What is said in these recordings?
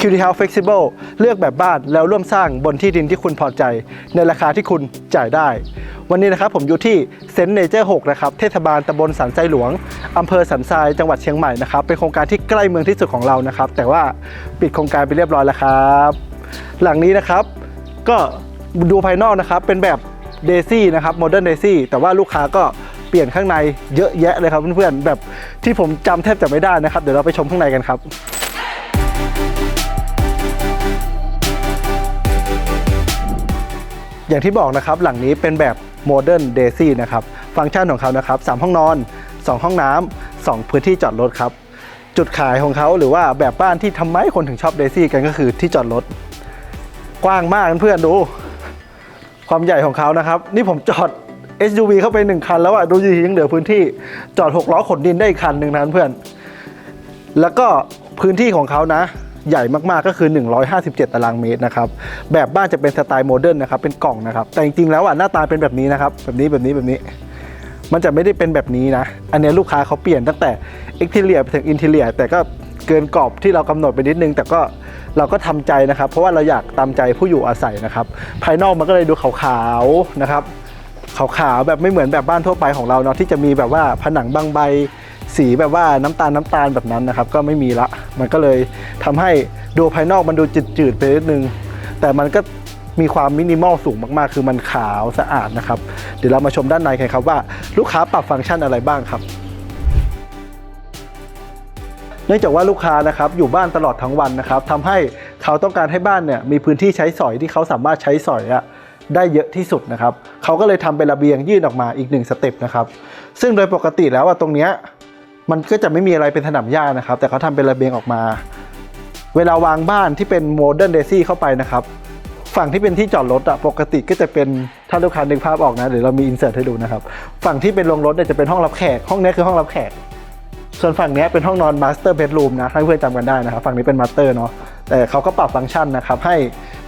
QT House Flexible เลือกแบบบ้านแล้วร่วมสร้างบนที่ดินที่คุณพอใจ ในราคาที่คุณจ่ายได้ วันนี้นะครับผมอยู่ที่เซนเนเจอร์6นะครับเทศบาลตำบลสันทรายหลวงอำเภอสันทรายจังหวัดเชียงใหม่นะครับเป็นโครงการที่ใกล้เมืองที่สุดของเรานะครับ แต่ว่าปิดโครงการไปเรียบร้อยแล้วครับ หลังนี้นะครับ ก็ดูภายนอกนะครับเป็นแบบเดซี่นะครับโมเดิร์นเดซี่แต่ว่าลูกค้าก็เปลี่ยนข้างในเยอะแยะเลยครับเพื่อนๆแบบที่ผมจำแทบจะไม่ได้นะครับ เดี๋ยวเราไปชมข้างในกันครับ อย่างที่บอกนะครับหลังนี้เป็นแบบโมเดิร์นเดซี่นะครับฟังก์ชันของเขานะครับ3ห้องนอน 2 ห้องน้ำ2พื้นที่จอดรถครับ จุดขายของเขาหรือว่าแบบบ้านที่ทำไมคนถึงชอบเดซี่กันก็คือที่จอดรถ กว้างมากเพื่อนดู ความใหญ่ของเขานะครับ นี่ผมจอด SUV เข้าไปหนึ่งคันแล้วอะดูยังเหลือพื้นที่จอด6ล้อขนดินได้อีกคันหนึ่งนะเพื่อน แล้วก็พื้นที่ของเขานะ ใหญ่มากๆก็คือ 157 ตารางเมตรนะครับแบบบ้านจะเป็นสไตล์โมเดิร์นนะครับเป็นกล่องนะครับแต่จริงๆแล้วอะหน้าตาเป็นแบบนี้นะครับแบบนี้แบบนี้แบบนี้มันจะไม่ได้เป็นแบบนี้นะ อันนี้ลูกค้าเขาเปลี่ยนตั้งแต่ e x t e r i o r ไปถึง interior แต่ก็เกินกรอบที่เรากำหนดไปนิดนึง แต่ก็เราก็ทำใจนะครับ เพราะว่าเราอยากตามใจผู้อยู่อาศัยนะครับ ภายนอกมันก็เลยดูขาวๆนะครับ ขาวๆแบบไม่เหมือนแบบบ้านทั่วไปของเราเนาะที่จะมีแบบว่าผนังบางใบ สีแบบว่าน้ำตาลน้ำตาลแบบนั้นนะครับ ก็ไม่มีละ มันก็เลยทำให้ดูภายนอกมันดูจืดๆไปนิดนึง แต่มันก็มีความมินิมอลสูงมากๆ คือมันขาวสะอาดนะครับ เดี๋ยวเรามาชมด้านในกันครับว่าลูกค้าปรับฟังก์ชันอะไรบ้างครับ เนื่องจากว่าลูกค้านะครับอยู่บ้านตลอดทั้งวันนะครับทำให้เขาต้องการให้บ้านเนี่ยมีพื้นที่ใช้สอยที่เขาสามารถใช้สอยอะได้เยอะที่สุดนะครับ เขาก็เลยทำเป็นระเบียงยื่นออกมาอีกหนึ่งสเต็ปนะครับ ซึ่งโดยปกติแล้วอะตรงเนี้ย มันก็จะไม่มีอะไรเป็นสนามหญ้านะครับ แต่เขาทำเป็นระเบียงออกมา เวลาวางบ้านที่เป็นโมเดิร์นเดซี่เข้าไปนะครับ ฝั่งที่เป็นที่จอดรถอะปกติก็จะเป็นถ้าลูกค้านึกภาพออกนะเดี๋ยวเรามีอินเสิร์ตให้ดูนะครับ ฝั่งที่เป็นโรงรถเนี่ยจะเป็นห้องรับแขก ห้องนี้คือห้องรับแขก ส่วนฝั่งนี้เป็นห้องนอนมาสเตอร์เบดรูมนะให้เพื่อนจำกันได้นะครับ ฝั่งนี้เป็นมาสเตอร์เนาะแต่เขาก็ปรับฟังก์ชันนะครับให้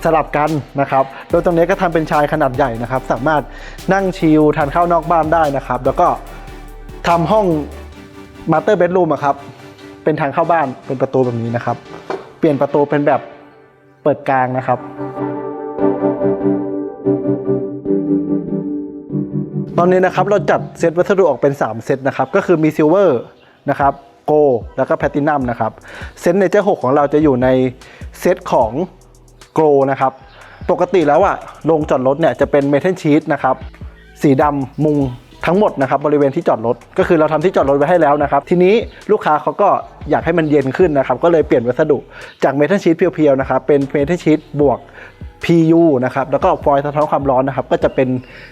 สลับกันนะครับ โดยตรงนี้ก็ทำเป็นชายขนาดใหญ่นะครับ สามารถนั่งชิลทานข้าวนอกบ้านได้นะครับ แล้วก็ทำห้อง มาสเตอร์เบดรูมอะครับ เป็นทางเข้าบ้านเป็นประตูแบบนี้นะครับ เปลี่ยนประตูเป็นแบบเปิดกลางนะครับ ตอนนี้นะครับเราจัดเซตวัสดุออกเป็น 3 เซตนะครับ ก็คือมีซิลเวอร์นะครับโกแล้วก็แพตตินัมนะครับเซตเนเจอร์6ของเราจะอยู่ในเซตของโกลนะครับปกติแล้วอะโรงจอดรถเนี่ยจะเป็นเมทัลชีตนะครับสีดำมุง ทั้งหมดนะครับบริเวณที่จอดรถก็คือเราทำที่จอดรถไว้ให้แล้วนะครับ ทีนี้ลูกค้าเขาก็อยากให้มันเย็นขึ้นนะครับ ก็เลยเปลี่ยนวัสดุจากเมทัลชีตเพียวๆนะครับเป็นเมทัลชีตบวก PU นะครับแล้วก็ฟอยล์สะท้อนความร้อนนะครับ ก็จะเป็น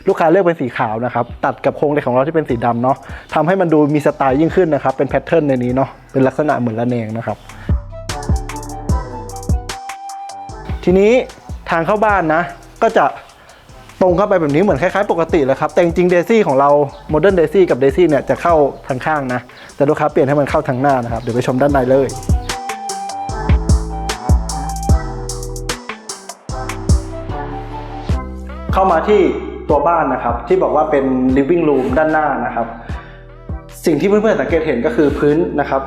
ลูกค้าเลือกเป็นสีขาวนะครับ ตัดกับโครงเหล็กของเราที่เป็นสีดำเนาะทำให้มันดูมีสไตล์ยิ่งขึ้นนะครับ เป็นแพทเทิร์นในนี้เนาะเป็นลักษณะเหมือนระเนงนะครับ ทีนี้ทางเข้าบ้านนะ ก็จะ ตรงเข้าไปแบบนี้เหมือนคล้ายๆปกติเลยครับแต่จริงๆเดซี่ของเราโมเดิร์นเดซี่กับเดซี่เนี่ยจะเข้าทางข้างนะ แต่ลูกค้าเปลี่ยนให้มันเข้าทางหน้านะครับ เดี๋ยวไปชมด้านในเลยเข้ามาที่ตัวบ้านนะครับ ที่บอกว่าเป็น living room ด้านหน้านะครับ สิ่งที่เพื่อนๆสังเกตเห็นก็คือพื้นนะครับ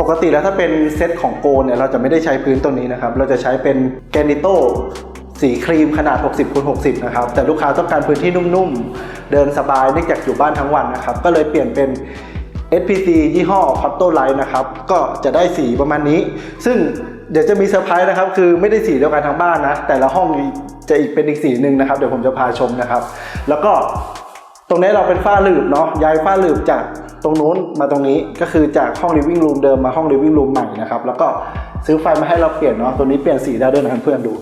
ปกติแล้วถ้าเป็นเซตของโกเนี่ยเราจะไม่ได้ใช้พื้นตัวนี้นะครับ เราจะใช้เป็นแกนิโต สีครีมขนาด 60คูณ60 นะครับ แต่ลูกค้าต้องการพื้นที่นุ่มๆ เดินสบายเนื่องจากอยู่บ้านทั้งวันนะครับ ก็เลยเปลี่ยนเป็น SPC ยี่ห้อ Cotto Light นะครับ ก็จะได้สีประมาณนี้ ซึ่งเดี๋ยวจะมีเซอร์ไพรส์นะครับ คือไม่ได้สีเดียวกันทั้งบ้านนะ แต่ละห้องจะอีกเป็นอีกสีหนึ่งนะครับ เดี๋ยวผมจะพาชมนะครับ แล้วก็ตรงนี้เราเป็นฝ้าหลืบเนาะ ย้ายฝ้าหลืบจากตรงนู้นมาตรงนี้ ก็คือจากห้อง living room เดิมมาห้อง living room ใหม่นะครับ แล้วก็ซื้อไฟมาให้เราเปลี่ยนเนาะ ตัวนี้เปลี่ยนสีได้ด้วยนะครับเพื่อนดู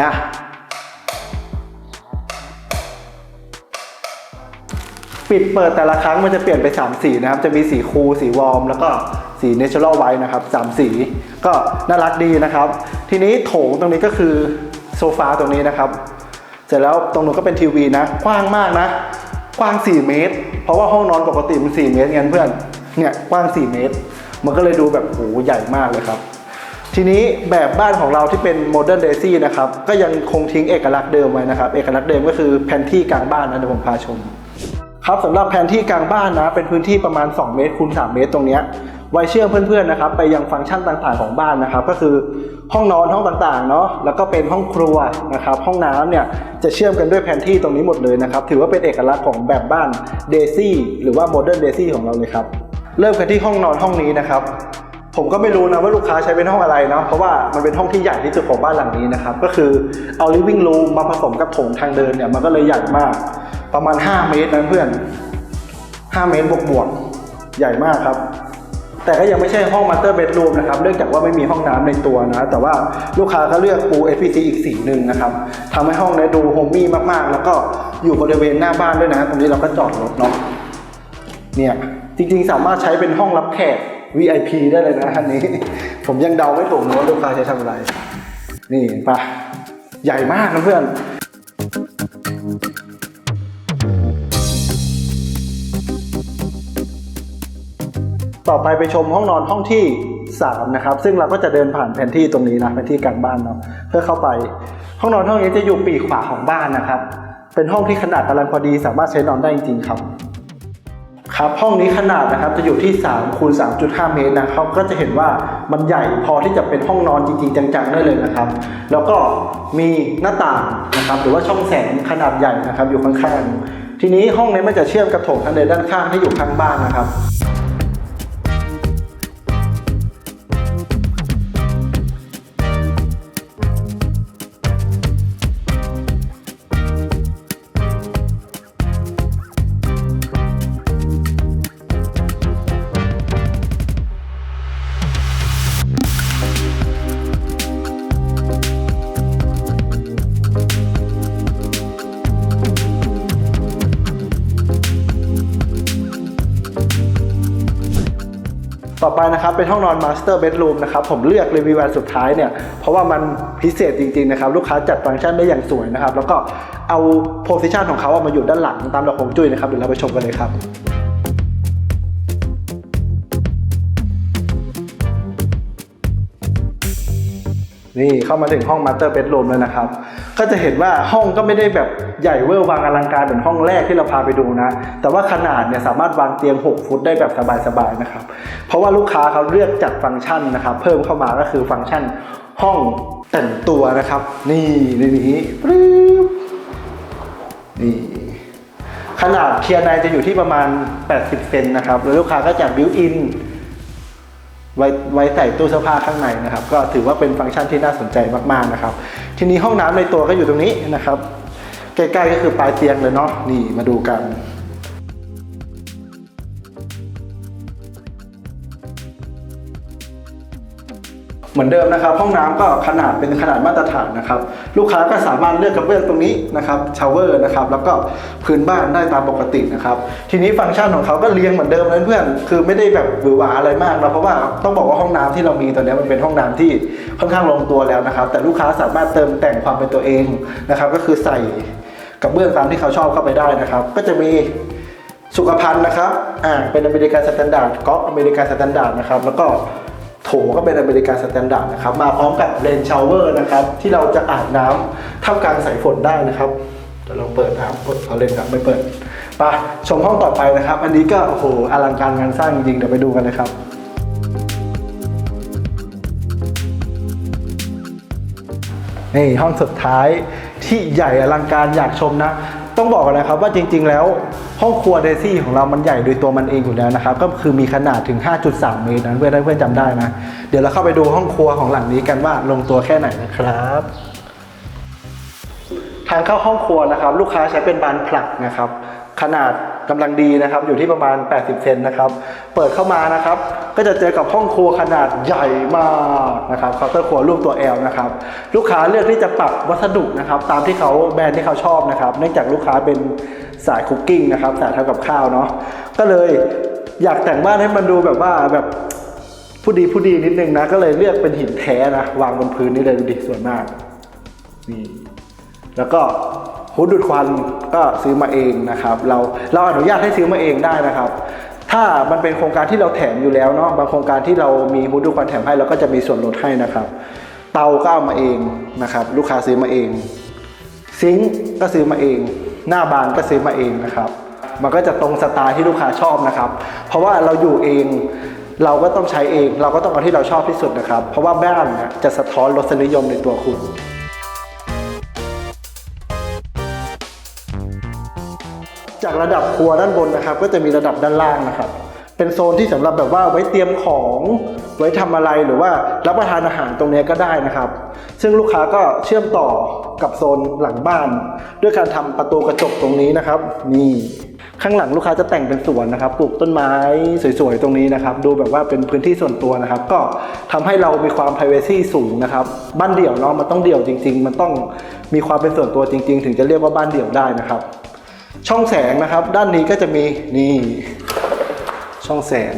นะปิดเปิดแต่ละครั้งมันจะเปลี่ยนไป 3 สีนะครับ จะมีสีคูลสีวอร์ม แล้วก็สี natural white นะครับสามสีก็น่ารักดีนะครับ ทีนี้โถงตรงนี้ก็คือโซฟาตรงนี้นะครับ เสร็จแล้วตรงนู้นก็เป็นทีวีนะ กว้างมากนะ กว้าง 4 เมตร เพราะว่าห้องนอนปกติมัน 4 เมตรไงเพื่อน เนี่ยกว้าง 4 เมตร มันก็เลยดูแบบโหใหญ่มากเลยครับ ทีนี้แบบบ้านของเราที่เป็นโมเดิร์นเดซี่นะครับก็ยังคงทิ้งเอกลักษณ์เดิมไว้นะครับ เอกลักษณ์เดิมก็คือแผนที่กลางบ้านนะเดี๋ยวผมพาชม ครับสำหรับแผนที่กลางบ้านนะ เป็นพื้นที่ประมาณ 2 เมตรคูณ3เมตรตรงนี้ไว้เชื่อมเพื่อนๆนะครับไปยังฟังก์ชันต่างๆของบ้านนะครับ ก็คือห้องนอนห้องต่างๆเนาะแล้วก็เป็นห้องครัวนะครับ ห้องน้ำเนี่ยจะเชื่อมกันด้วยแผนที่ตรงนี้หมดเลยนะครับ ถือว่าเป็นเอกลักษณ์ของแบบบ้านเดซี่หรือว่าโมเดิร์นเดซี่ของเราเลยครับเริ่มกันที่ห้องนอนห้องนี้นะครับ ผมก็ไม่รู้นะว่าลูกค้าใช้เป็นห้องอะไรเนาะเพราะว่ามันเป็นห้องที่ใหญ่ที่สุดของบ้านหลังนี้นะครับ ก็คือเอา living room มาผสมกับโถงทางเดินเนี่ยมันก็เลยใหญ่มาก ประมาณ 5 เมตรนะเพื่อน 5 เมตรบวกบวกๆใหญ่มากครับ แต่ก็ยังไม่ใช่ห้อง master bedroom นะครับเนื่องจากว่าไม่มีห้องน้ำในตัวนะ แต่ว่าลูกค้าก็เลือกปู SPC อีกสีหนึ่งนะครับทำให้ห้องเนี้ดูโฮมมี่มากๆ แล้วก็อยู่บริเวณหน้าบ้านด้วยนะ ตรงนี้เราก็จอดรถเนาะเนี่ยจริงๆ สามารถใช้เป็นห้องรับแขก VIP ได้เลยนะอันนี้ ผมยังเดาไม่ถูกนะว่าลูกค้าใช้ทำอะไร นี่ปะใหญ่มากนะเพื่อนต่อไปไปชมห้องนอนห้องที่ 3 นะครับ ซึ่งเราก็จะเดินผ่านแผนที่ตรงนี้นะแผนที่กลางบ้านเนาะเพื่อเข้าไป ห้องนอนห้องนี้จะอยู่ปีกขวาของบ้านนะครับ เป็นห้องที่ขนาดกำลังพอดีสามารถใช้นอนได้จริงๆครับ ครับห้องนี้ขนาดนะครับจะอยู่ที่3คูณ3.5 เมตรนะครับก็จะเห็นว่ามันใหญ่พอที่จะเป็นห้องนอนจริงๆ จังๆได้เลยนะครับ แล้วก็มีหน้าต่างนะครับหรือว่าช่องแสงขนาดใหญ่นะครับอยู่ข้างๆทีนี้ห้องนี้มันจะเชื่อมกับโถงทางเดินด้านข้างที่อยู่ข้างบ้านนะครับ เป็นห้องนอน Master Bedroom นะครับผมเลือกรีวิวอันสุดท้ายเนี่ยเพราะว่ามันพิเศษจริงๆนะครับลูกค้าจัดฟังก์ชันได้อย่างสวยนะครับแล้วก็เอาโพสิชันของเขาอะมาอยู่ด้านหลังตามหลักของจุ้ยนะครับเดี๋ยวเราไปชมกันเลยครับนี่เข้ามาถึงห้อง Master Bedroom แล้วนะครับ ก็จะเห็นว่าห้องก็ไม่ได้แบบ ใหญ่เวอร์วางอลังการเหมือนห้องแรกที่เราพาไปดูนะ แต่ว่าขนาดเนี่ยสามารถวางเตียง 6 ฟุตได้แบบสบายๆนะครับ เพราะว่าลูกค้าเขาเลือกจัดฟังก์ชันนะครับ เพิ่มเข้ามาก็คือฟังก์ชันห้องแต่งตัวนะครับ นี่ในนี้ปึ๊บนี่ขนาดเคียร์ในจะอยู่ที่ประมาณ 80 เซนนะครับแล้วลูกค้าก็จัดบิวอินไว้ไว้ใส่ตู้เสื้อผ้าข้างในนะครับ ก็ถือว่าเป็นฟังก์ชันที่น่าสนใจมากๆนะครับ ทีนี้ห้องน้ำในตัวก็อยู่ตรงนี้นะครับ ใกล้ๆก็คือปลายเตียงเลยเนาะนี่มาดูกันเหมือนเดิมนะครับ ห้องน้ำก็ขนาดเป็นขนาดมาตรฐานนะครับ ลูกค้าก็สามารถเลือกกระเบื้องตรงนี้นะครับชาวเวอร์นะครับ แล้วก็พื้นบ้านได้ตามปกตินะครับ ทีนี้ฟังก์ชันของเขาก็เรียงเหมือนเดิมเลยเพื่อนคือไม่ได้แบบหวือหวาอะไรมากนะเพราะว่าต้องบอกว่าห้องน้ำที่เรามีตอนนี้มันเป็นห้องน้ำที่ค่อนข้างลงตัวแล้วนะครับ แต่ลูกค้าสามารถเติมแต่งความเป็นตัวเองนะครับ ก็คือใส่ กระเบื้องตามที่เขาชอบเข้าไปได้นะครับ ก็จะมีสุขภัณฑ์นะครับอ่าเป็นอเมริกันสแตนดาร์ดก๊อกอเมริกันสแตนดาร์ดนะครับแล้วก็โถก็เป็นอเมริกันสแตนดาร์ดนะครับมาพร้อมกับเลนชาวเวอร์นะครับที่เราจะอาบน้ำท่ามกลางสายฝนได้นะครับเดี๋ยวลองเปิดนะครับเปิดเขาเล่นครับไม่เปิดไปชมห้องต่อไปนะครับ อันนี้ก็โอ้โหอลังการงานสร้างจริงๆเดี๋ยวไปดูกันเลยครับนี่ห้องสุดท้าย ที่ใหญ่อลังการอยากชมนะ ต้องบอกกันนะครับว่าจริง ๆ แล้วห้องครัวเดซี่ของเรามันใหญ่โดยตัวมันเองอยู่แล้วนะครับ ก็คือมีขนาดถึง 5.3 เมตรนั้นเพื่อนเพื่อนจำได้นะ เดี๋ยวเราเข้าไปดูห้องครัวของหลังนี้กันว่าลงตัวแค่ไหนนะครับทางเข้าห้องครัวนะครับ ลูกค้าใช้เป็นบานผลักนะครับ ขนาด กำลังดีนะครับ อยู่ที่ประมาณ 80 เซนนะครับ เปิดเข้ามานะครับ ก็จะเจอกับห้องครัวขนาดใหญ่มากนะครับเคาน์เตอร์ครัวรูปตัว L นะครับ ลูกค้าเลือกที่จะปรับวัสดุนะครับ ตามที่เขาแบรนด์ที่เขาชอบนะครับ เนื่องจากลูกค้าเป็นสายคุกกิ้งนะครับสายทำกับข้าวเนาะ ก็เลยอยากแต่งบ้านให้มันดูแบบว่าแบบผู้ดีผู้ดีนิดนึงนะ ก็เลยเลือกเป็นหินแท้นะ วางบนพื้นนี่เลยดูดิส่วนมากนี่แล้วก็ ฮูดดูดควันก็ซื้อมาเองนะครับ เราเราอนุญาตให้ซื้อมาเองได้นะครับ ถ้ามันเป็นโครงการที่เราแถมอยู่แล้วเนาะบางโครงการที่เรามีฮูดดูดควันแถมให้เราก็จะมีส่วนลดให้นะครับ เตาก็เอามาเองนะครับ ลูกค้าซื้อมาเอง ซิงค์ก็ซื้อมาเอง หน้าบานก็ซื้อมาเองนะครับ มันก็จะตรงสไตล์ที่ลูกค้าชอบนะครับ เพราะว่าเราอยู่เองเราก็ต้องใช้เอง เราก็ต้องเอาที่เราชอบที่สุดนะครับ เพราะว่าบ้านจะสะท้อนรสนิยมในตัวคุณ จากระดับครัวด้านบนนะครับ ก็จะมีระดับด้านล่างนะครับ เป็นโซนที่สำหรับแบบว่าไว้เตรียมของ ไว้ทำอะไรหรือว่ารับประทานอาหารตรงนี้ก็ได้นะครับ ซึ่งลูกค้าก็เชื่อมต่อกับโซนหลังบ้าน ด้วยการทำประตูกระจกตรงนี้นะครับ นี่ข้างหลังลูกค้าจะแต่งเป็นสวนนะครับ ปลูกต้นไม้สวยๆ ตรงนี้นะครับ ดูแบบว่าเป็นพื้นที่ส่วนตัวนะครับ ก็ทำให้เรามีความ p r i เวซีสูงนะครับ บ้านเดี่ยวเนาะ มันต้องเดี่ยวจริง ๆ มันต้องมีความเป็นส่วนตัวจริง ๆ ถึงจะเรียกว่าบ้านเดี่ยวได้นะครับ ช่องแสงนะครับ ด้านนี้ก็จะมีนี่ช่องแสง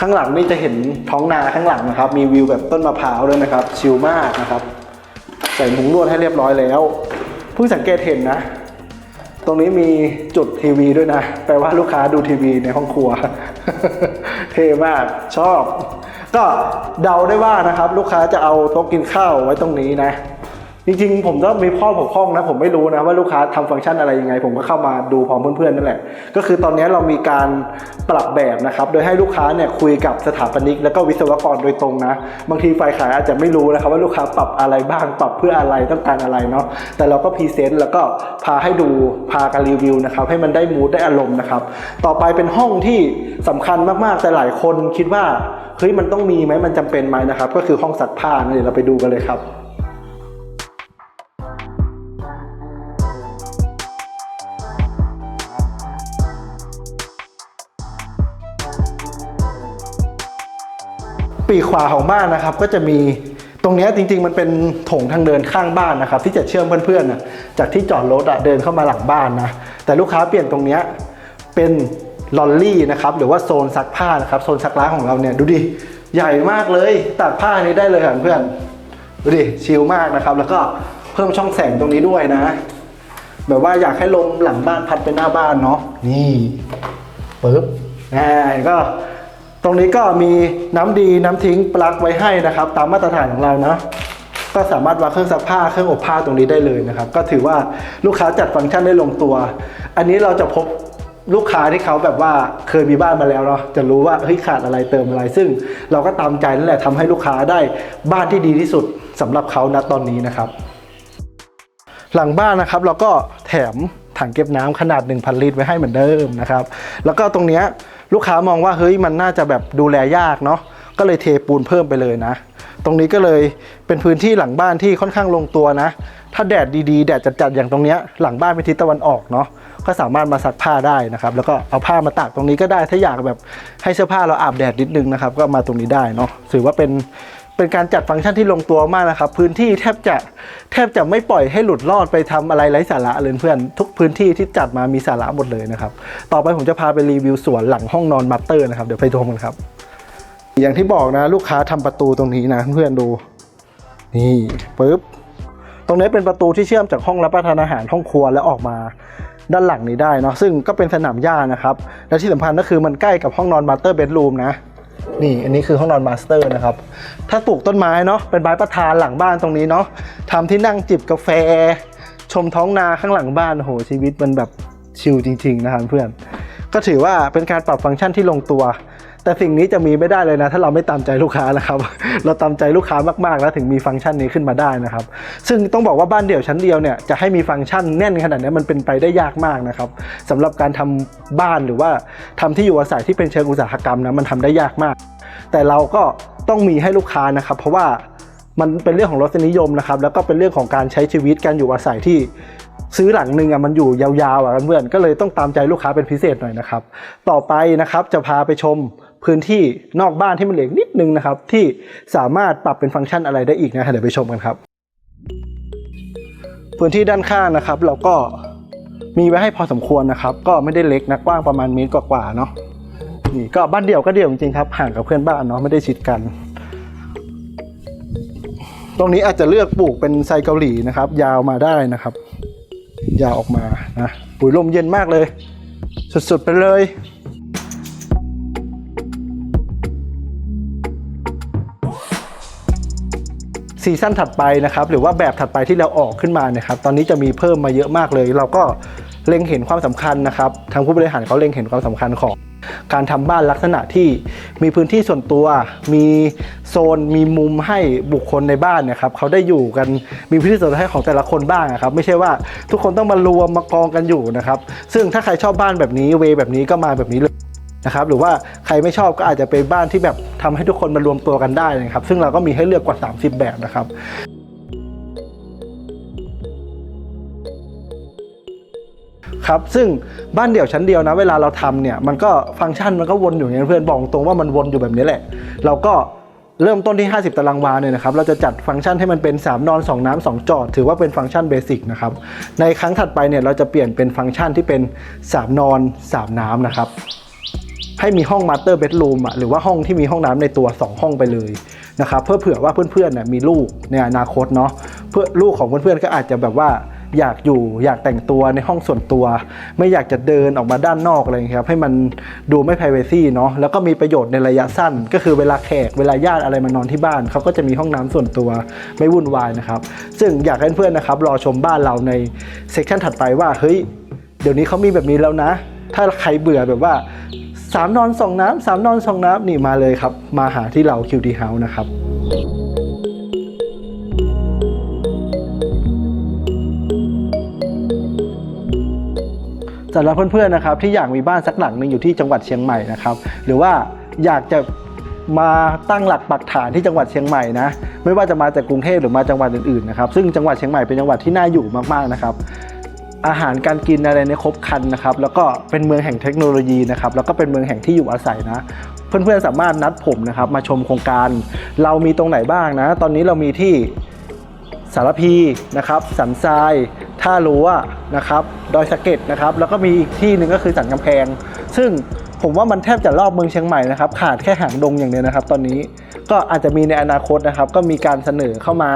ข้างหลังนี่จะเห็นท้องนาข้างหลังนะครับ มีวิวแบบต้นมะพร้าวด้วยนะครับ ชิลมากนะครับ ใส่มุ้งลวดให้เรียบร้อยแล้วเพิ่งสังเกตเห็นนะ ตรงนี้มีจุดทีวีด้วยนะ แปลว่าลูกค้าดูทีวีในห้องครัว เท่มากชอบ ก็เดาได้ว่านะครับ ลูกค้าจะเอาโต๊ะกินข้าวไว้ตรงนี้นะ จริงๆ ผมก็มีข้อบกพร่องนะ ผมไม่รู้นะว่าลูกค้าทำฟังก์ชันอะไรยังไง ผมก็เข้ามาดูพร้อมเพื่อนๆนั่นแหละ ก็คือตอนนี้เรามีการปรับแบบนะครับ โดยให้ลูกค้าเนี่ยคุยกับสถาปนิก แล้วก็วิศวกรโดยตรงนะ บางทีฝ่ายขายอาจจะไม่รู้นะครับว่าลูกค้าปรับอะไรบ้าง ปรับเพื่ออะไรต้องการอะไรเนาะ แต่เราก็พรีเซนต์แล้วก็พาให้ดูพากันรีวิวนะครับให้มันได้มูดได้อารมณ์นะครับ ต่อไปเป็นห้องที่สำคัญมากๆ แต่หลายคนคิดว่าเฮ้ยมันต้องมีไหมมันจำเป็นไหมนะครับ ก็คือห้องซักผ้านะเดี๋ยวเราไปดูกันเลยครับ ปีกขวาของบ้านนะครับ ก็จะมีตรงนี้จริง ๆ มันเป็นถงทางเดินข้างบ้านนะครับ ที่จะเชื่อมเพื่อนๆนะจากที่จอดรถอะเดินเข้ามาหลังบ้านนะแต่ลูกค้าเปลี่ยนตรงนี้เป็นลอลลี่นะครับหรือว่าโซนซักผ้านะครับโซนซักล้างของเราเนี่ยดูดิใหญ่มากเลยตากผ้านี้ได้เลยเพื่อนดูดิชิลมากนะครับ แล้วก็เพิ่มช่องแสงตรงนี้ด้วยนะ แบบว่าอยากให้ลมหลังบ้านพัดไปหน้าบ้านเนาะนี่ปึ๊บอ่าก็ ตรงนี้ก็มีน้ำดีน้ำทิ้งปลั๊กไว้ให้นะครับ ตามมาตรฐานของเรานะก็สามารถวางเครื่องซักผ้าเครื่องอบผ้าตรงนี้ได้เลยนะครับ ก็ถือว่าลูกค้าจัดฟังก์ชันได้ลงตัว อันนี้เราจะพบลูกค้าที่เขาแบบว่าเคยมีบ้านมาแล้วเนาะจะรู้ว่าเฮ้ยขาดอะไรเติมอะไร ซึ่งเราก็ตามใจนั่นแหละทำให้ลูกค้าได้บ้านที่ดีที่สุดสำหรับเขาณตอนนี้นะครับ หลังบ้านนะครับเราก็แถมถังเก็บน้ำขนาด 1,000 ลิตรไว้ให้เหมือนเดิมนะครับ แล้วก็ตรงเนี้ย ลูกค้ามองว่าเฮ้ยมันน่าจะแบบดูแลยากเนาะก็เลยเทปูนเพิ่มไปเลยนะ ตรงนี้ก็เลยเป็นพื้นที่หลังบ้านที่ค่อนข้างลงตัวนะ ถ้าแดดดีๆ แดดจัดๆอย่างตรงเนี้ยหลังบ้านเป็นทิศตะวันออกเนาะก็สามารถมาซักผ้าได้นะครับ แล้วก็เอาผ้ามาตากตรงนี้ก็ได้ถ้าอยากแบบให้เสื้อผ้าเราอาบแดดนิดนึงนะครับ ก็มาตรงนี้ได้เนาะถือว่าเป็น เป็นการจัดฟังก์ชันที่ลงตัวมากนะครับ พื้นที่แทบจะแทบจะไม่ปล่อยให้หลุดรอดไปทำอะไรไร้สาระเลยเพื่อน ทุกพื้นที่ที่จัดมามีสาระหมดเลยนะครับ ต่อไปผมจะพาไปรีวิวสวนหลังห้องนอนมาสเตอร์นะครับ เดี๋ยวไปชมกันครับ อย่างที่บอกนะลูกค้าทำประตูตรงนี้นะเพื่อนดู นี่ปึ๊บตรงนี้เป็นประตูที่เชื่อมจากห้องรับประทานอาหารห้องครัวแล้วออกมาด้านหลังนี้ได้เนาะซึ่งก็เป็นสนามหญ้านะครับ และที่สำคัญก็คือมันใกล้กับห้องนอนมาสเตอร์เบดรูมนะ นี่อันนี้คือห้องนอนมาสเตอร์นะครับ ถ้าปลูกต้นไม้เนาะเป็นไม้ประทานหลังบ้านตรงนี้เนาะทำที่นั่งจิบกาแฟ ชมท้องนาข้างหลังบ้านโอ้โหชีวิตมันแบบชิลจริง ๆ นะครับเพื่อน ก็ถือว่าเป็นการปรับฟังก์ชันที่ลงตัว แต่สิ่งนี้จะมีไม่ได้เลยนะ ถ้าเราไม่ตามใจลูกค้านะครับ เราตามใจลูกค้ามากๆ แล้วถึงมีฟังก์ชันนี้ขึ้นมาได้นะครับ ซึ่งต้องบอกว่าบ้านเดี่ยวชั้นเดียวเนี่ยจะให้มีฟังก์ชันแน่นขนาดนี้มันเป็นไปได้ยากมากนะครับสำหรับการทำบ้านหรือว่าทำที่อยู่อาศัยที่เป็นเชิงอุตสาหกรรมนะมันทำได้ยากมาก แต่เราก็ต้องมีให้ลูกค้านะครับ เพราะว่ามันเป็นเรื่องของรสนิยมนะครับ แล้วก็เป็นเรื่องของการใช้ชีวิตการอยู่อาศัยที่ซื้อหลังหนึ่งอะมันอยู่ยาวๆอะเพื่อนก็เลยต้องตามใจลูกค้าเป็นพิเศษหน่อยนะครับ ต่อไปนะครับจะพาไปชม พื้นที่นอกบ้านที่มันเหลือนิดนึงนะครับ ที่สามารถปรับเป็นฟังก์ชันอะไรได้อีกนะฮะเดี๋ยวไปชมกันครับ พื้นที่ด้านข้างนะครับ เราก็มีไว้ให้พอสมควรนะครับ ก็ไม่ได้เล็กนะกว้างประมาณเมตรกว่าๆเนาะนี่ก็บ้านเดี่ยวก็เดี่ยวจริงๆครับห่างกับเพื่อนบ้านเนาะไม่ได้ชิดกัน ตรงนี้อาจจะเลือกปลูกเป็นไซเกาหลีนะครับ ยาวมาได้นะครับ ยาวออกมานะปุ๋ยลมเย็นมากเลย สุดๆไปเลย ซีซั่นถัดไปนะครับหรือว่าแบบถัดไปที่เราออกขึ้นมาเนี่ยครับตอนนี้จะมีเพิ่มมาเยอะมากเลย เราก็เล็งเห็นความสำคัญนะครับทางผู้บริหารเขาเล็งเห็นความสำคัญของการทำบ้านลักษณะที่มีพื้นที่ส่วนตัว มีโซน มีมุมให้บุคคลในบ้านนะครับเขาได้อยู่กัน มีพื้นที่ส่วนตัวให้ของแต่ละคนบ้างนะครับ ไม่ใช่ว่าทุกคนต้องมารวมมากองกันอยู่นะครับ ซึ่งถ้าใครชอบบ้านแบบนี้เวแบบนี้ก็มาแบบนี้เลย นะครับหรือว่าใครไม่ชอบก็อาจจะเป็นบ้านที่แบบทำให้ทุกคนมารวมตัวกันได้นะครับ ซึ่งเราก็มีให้เลือกกว่า 30 แบบนะครับครับซึ่งบ้านเดี่ยวชั้นเดียวนะ เวลาเราทำเนี่ยมันก็ฟังก์ชันมันก็วนอยู่อย่างนี้เพื่อนบอกตรงว่ามันวนอยู่แบบนี้แหละ เราก็เริ่มต้นที่ 50 ตารางวาเนี่ยนะครับ เราจะจัดฟังก์ชันให้มันเป็น 3 นอน 2 น้ำ2จอด ถือว่าเป็นฟังก์ชันเบสิกนะครับ ในครั้งถัดไปเนี่ยเราจะเปลี่ยนเป็นฟังก์ชันที่เป็น 3 นอน 3 น้ำนะครับ ให้มีห้องมาสเตอร์เบดรูมอะหรือว่าห้องที่มีห้องน้ำในตัว 2 ห้องไปเลยนะครับเพื่อเผื่อว่าเพื่อนๆเนี่ยมีลูกในอนาคตเนาะเพื่อลูกของเพื่อนๆก็อาจจะแบบว่าอยากอยู่อยากแต่งตัวในห้องส่วนตัว ไม่อยากจะเดินออกมาด้านนอกอะไรครับให้มันดูไม่ p r i เวซีเนาะแล้วก็มีประโยชน์ในระยะสั้น ก็คือเวลาแขกเวลาญาติอะไรมานอนที่บ้านเขาก็จะมีห้องน้ำส่วนตัวไม่วุ่นวายนะครับ ซึ่งอยากให้เพื่อนๆนะครับรอชมบ้านเราในเซสชันถัดไปว่าเฮ้ยเดี๋ยวนี้เขามีแบบนี้แล้วนะ ถ้าใครเบื่อแบบว่า สามนอนสองน้ำสามนอนสองน้ำนี่มาเลยครับ มาหาที่เรา QD House นะครับสำหรับเพื่อนๆนะครับที่อยากมีบ้านสักหลังหนึ่งอยู่ที่จังหวัดเชียงใหม่นะครับหรือว่าอยากจะมาตั้งหลักปักฐานที่จังหวัดเชียงใหม่นะไม่ว่าจะมาจากกรุงเทพหรือมาจังหวัดอื่นๆนะครับซึ่งจังหวัดเชียงใหม่เป็นจังหวัดที่น่าอยู่มากๆนะครับ อาหารการกินอะไรในครบคันนะครับแล้วก็เป็นเมืองแห่งเทคโนโลยีนะครับแล้วก็เป็นเมืองแห่งที่อยู่อาศัยนะเพื่อนๆสามารถนัดผมนะครับมาชมโครงการ เรามีตรงไหนบ้างนะ ตอนนี้เรามีที่สารพีนะครับสันทรายท่ารั้วนะครับดอยสะเก็ดนะครับแล้วก็มีอีกที่หนึ่งก็คือสันกำแพง ซึ่ง ผมว่ามันแทบจะรอบเมืองเชียงใหม่นะครับขาดแค่หางดงอย่างเดียวนะครับ ตอนนี้ก็อาจจะมีในอนาคตนะครับ ก็มีการเสนอเข้ามา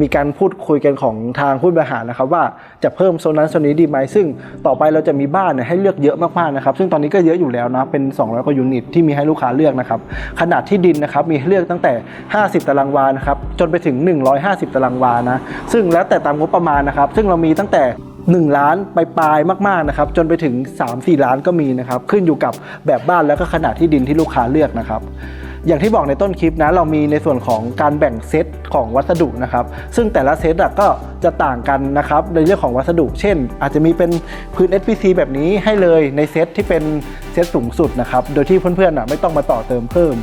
มีการพูดคุยกันของทางผู้บริหารนะครับ ว่าจะเพิ่มโซนนั้นโซนนี้ดีไหมซึ่งต่อไปเราจะมีบ้านเนี่ยให้เลือกเยอะมากๆนะครับ ซึ่งตอนนี้ก็เยอะอยู่แล้วนะเป็น 200กว่ายูนิตที่มีให้ลูกค้าเลือกนะครับขนาดที่ดินนะครับมีให้เลือกตั้งแต่ 50 ตารางวานะครับจนไปถึง 150 ตารางวานะซึ่งแล้วแต่ตามงบประมาณนะครับ ซึ่งเรามีตั้งแต่ 1 ล้านไปปลายมากๆนะครับจนไปถึง 3-4 ล้านก็มีนะครับขึ้นอยู่กับแบบบ้านแล้วก็ขนาดที่ดินที่ลูกค้าเลือกนะครับ อย่างที่บอกในต้นคลิปนะเรามีในส่วนของการแบ่งเซตของวัสดุนะครับ ซึ่งแต่ละเซตก็จะต่างกันนะครับในเรื่องของวัสดุ เช่น อาจจะมีเป็นพื้น SPC แบบนี้ให้เลยในเซตที่เป็นเซตสูงสุดนะครับ โดยที่เพื่อนๆไม่ต้องมาต่อเติมเพิ่ม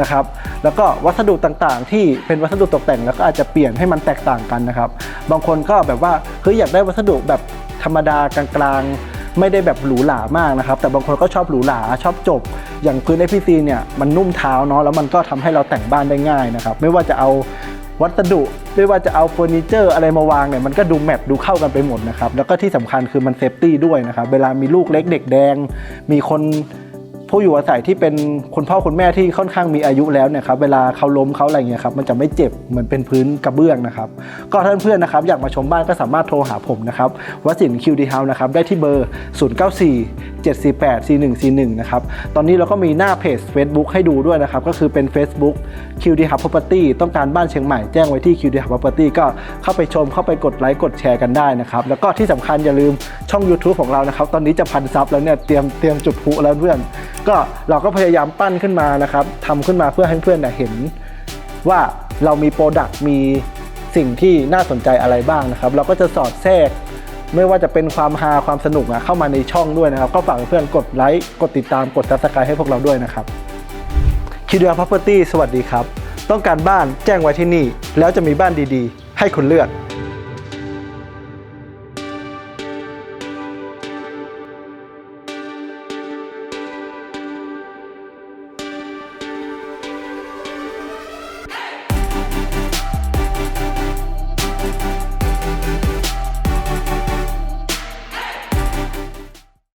นะครับ แล้วก็วัสดุต่างๆ ที่เป็นวัสดุตกแต่งแล้วก็อาจจะเปลี่ยนให้มันแตกต่างกันนะครับ บางคนก็แบบว่าเฮ้ยอยากได้วัสดุแบบธรรมดากลางๆ ไม่ได้แบบหรูหรามากนะครับแต่บางคนก็ชอบหรูหราชอบจบ อย่างพื้น FPC เนี่ยมันนุ่มเท้าเนาะแล้วมันก็ทำให้เราแต่งบ้านได้ง่ายนะครับไม่ว่าจะเอาวัสดุไม่ว่าจะเอาเฟอร์นิเจอร์อะไรมาวางเนี่ยมันก็ดูแมปดูเข้ากันไปหมดนะครับแล้วก็ที่สำคัญคือมันเซฟตี้ด้วยนะครับเวลามีลูกเล็กเด็กแดง มีคน ผู้อยู่อาศัยที่เป็นคุณพ่อคุณแม่ที่ค่อนข้างมีอายุแล้วเนี่ยครับเวลาเขาล้มเขาอะไรเงี้ยครับมันจะไม่เจ็บเหมือนเป็นพื้นกระเบื้องนะครับ ก็ท่านเพื่อนนะครับอยากมาชมบ้านก็สามารถโทรหาผมนะครับวสินคิวดีเฮานะครับได้ที่เบอร์ 094 748 4141นะครับตอนนี้เราก็มีหน้าเพจ Facebook ให้ดูด้วยนะครับก็คือเป็น Facebook QD Hub Property ต้องการบ้านเชียงใหม่แจ้งไว้ที่ QD Hub Property ก็เข้าไปชมเข้าไปกดไลค์กดแชร์กันได้นะครับแล้วก็ที่สำคัญอย่าลืมช่อง YouTube ของเรานะครับตอนนี้จะพันซับแล้วเนี่ยเตรียมเตรียมจุดพลุแล้วเพื่อนก็เราก็พยายามปั้นขึ้นมานะครับทำขึ้นมาเพื่อให้เพื่อนเนี่ยเห็นว่าเรามีโปรดักต์มีสิ่งที่น่าสนใจอะไรบ้างนะครับ เราก็จะสอดแทรก ไม่ว่าจะเป็นความฮาความสนุกอะเข้ามาในช่องด้วยนะครับ ก็ฝากเพื่อนกดไลค์กดติดตามกดซับสไครต์ให้พวกเราด้วยนะครับคิดเดีย Property สวัสดีครับ ต้องการบ้านแจ้งไว้ที่นี่ แล้วจะมีบ้านดีๆ ให้คุณเลือก